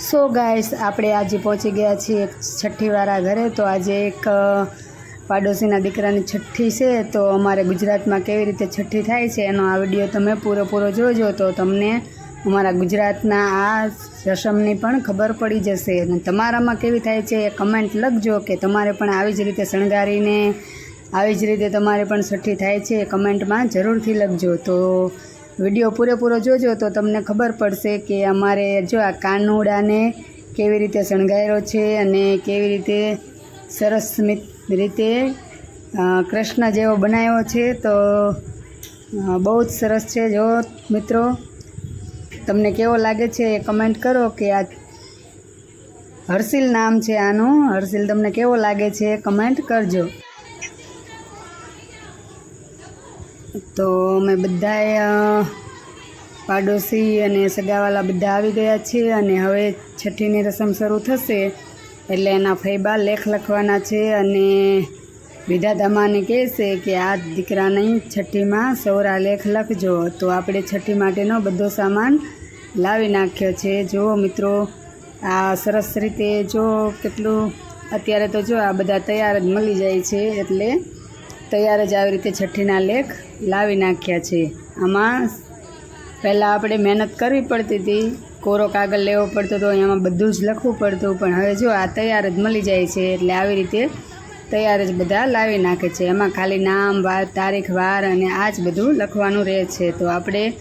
So guys આપણે આજે પહોંચી ગયા છીએ છઠ્ઠીવાળા ઘરે. તો આજે એક પાડોશીના દીકરાની છઠ્ઠી છે. તો અમારે ગુજરાતમાં કેવી રીતે છઠ્ઠી થાય છે એનો આ વીડિયો તમે પૂરેપૂરો જોજો. તો તમને અમારા ગુજરાતના આ રસમની પણ ખબર પડી જશે. અને તમારામાં કેવી થાય છે એ કમેન્ટ લખજો કે તમારે પણ આવી જ રીતે શણગારીને, આવી જ રીતે તમારે પણ છઠ્ઠી થાય છે એ કમેન્ટમાં જરૂરથી લખજો. તો વીડિયો પૂરેપૂરો જોજો તો તમને ખબર પડશે કે અમારે જો આ કાનુડાને કેવી રીતે શણગાર્યો છે અને કેવી રીતે સરસ રીતે કૃષ્ણ જેવો બનાવ્યો છે તો બહુ જ સરસ છે. જો મિત્રો, તમને કેવો લાગે છે એ કમેન્ટ કરો કે આ હર્ષિલ નામ છે આનું. હર્ષિલ, તમને કેવો લાગે છે કમેન્ટ કરજો. તો અમે બધાએ પાડોશી અને સગાવાલા બધા આવી ગયા છીએ અને હવે છઠ્ઠીની રસમ શરૂ થશે એટલે એના ફૈબા લેખ લખવાના છે અને વિધાતામાને કહેશે કે આ દીકરાની છઠ્ઠીમાં સૌરા લેખ લખજો. તો આપણે છઠ્ઠી માટેનો બધો સામાન લાવી નાખ્યો છે. જુઓ મિત્રો, આ સરસ રીતે જો કેટલું, અત્યારે તો જો આ બધા તૈયાર જ મળી જાય છે એટલે તૈયાર જ આવી રીતે છઠ્ઠીના લેખ લાવી નાખ્યા છે. આમાં પહેલાં આપણે મહેનત કરવી પડતી હતી. કોરો કાગળ લેવો પડતો હતો, એમાં બધું જ લખવું પડતું, પણ હવે જો આ તૈયાર જ મળી જાય છે, એટલે આવી રીતે તૈયાર જ બધા લાવી નાખે છે. એમાં ખાલી નામ વાર તારીખ, વાર અને આ જ બધું લખવાનું રહે છે. તો આપણે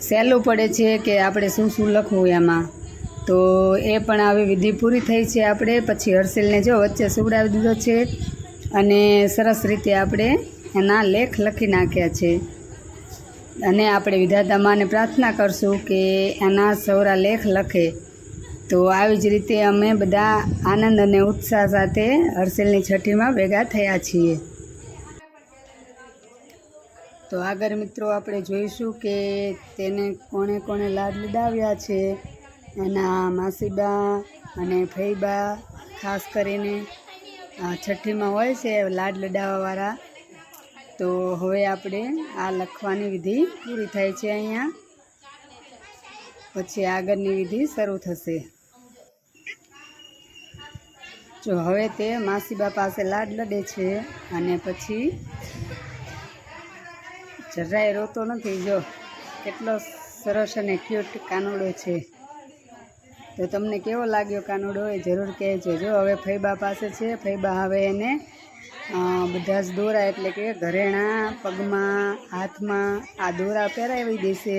સહેલું પડે છે કે આપણે શું શું લખવું એમાં. તો એ પણ આવી વિધિ પૂરી થઈ છે આપણે. પછી હર્ષિલને જો વચ્ચે સુવડાવી દીધો છે. અને સરસ રીતે આપણે એના લેખ લખી નાખ્યા છે. અને આપણે વિધાતામાને પ્રાર્થના કરશું કે એના સૌરા લેખ લખે. તો આવી જ રીતે અમે બધા આનંદ અને ઉત્સાહ સાથે હર્ષિલની છઠ્ઠીમાં ભેગા થયા છીએ. તો આગળ મિત્રો આપણે જોઈશું કે તેને કોણે કોણે લાડ લડાવ્યા છે. એના માસીબા અને ફઈબા, ખાસ કરીને છઠ્ઠીમાં હોય છે લાડ લડાવવાવાળા. તો હવે આપણે આ લખવાની વિધિ પૂરી થાય છે અહીંયા. પછી આગળની વિધિ શરૂ થશે. જો હવે તે માસીબા પાસે લાડ લડે છે અને પછી જરાય રોતો નથી. જો કેટલો સરસ અને ક્યુટ કાનોડો છે. તો તમને કેવો લાગ્યો કાનુડો એ જરૂર કહેજો. જો હવે ફૈબા પાસે છે, ફૈબા હવે એને બધા જ દોરા એટલે કે ઘરેણાં, પગમાં, હાથમાં, આ દોરા પહેરાવી દેશે.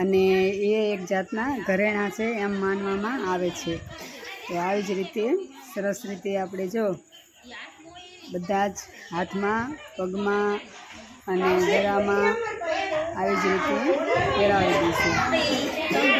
અને એ એક જાતના ઘરેણાં છે એમ માનવામાં આવે છે. તો આવી જ રીતે, સરસ રીતે આપણે જો બધા જ હાથમાં, પગમાં અને ગળામાં આવી જ રીતે પહેરાવી દઈશું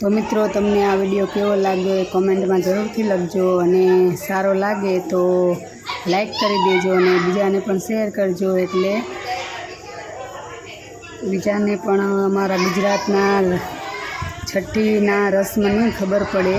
તો મિત્રો, તમને આ વીડિયો કેવો લાગ્યો એ કોમેન્ટમાં જરૂરથી લખજો અને સારો લાગે તો લાઈક કરી દેજો અને બીજાને પણ શેર કરજો એટલે બીજાને પણ અમારા ગુજરાતના છઠ્ઠીના રસમની ખબર પડે.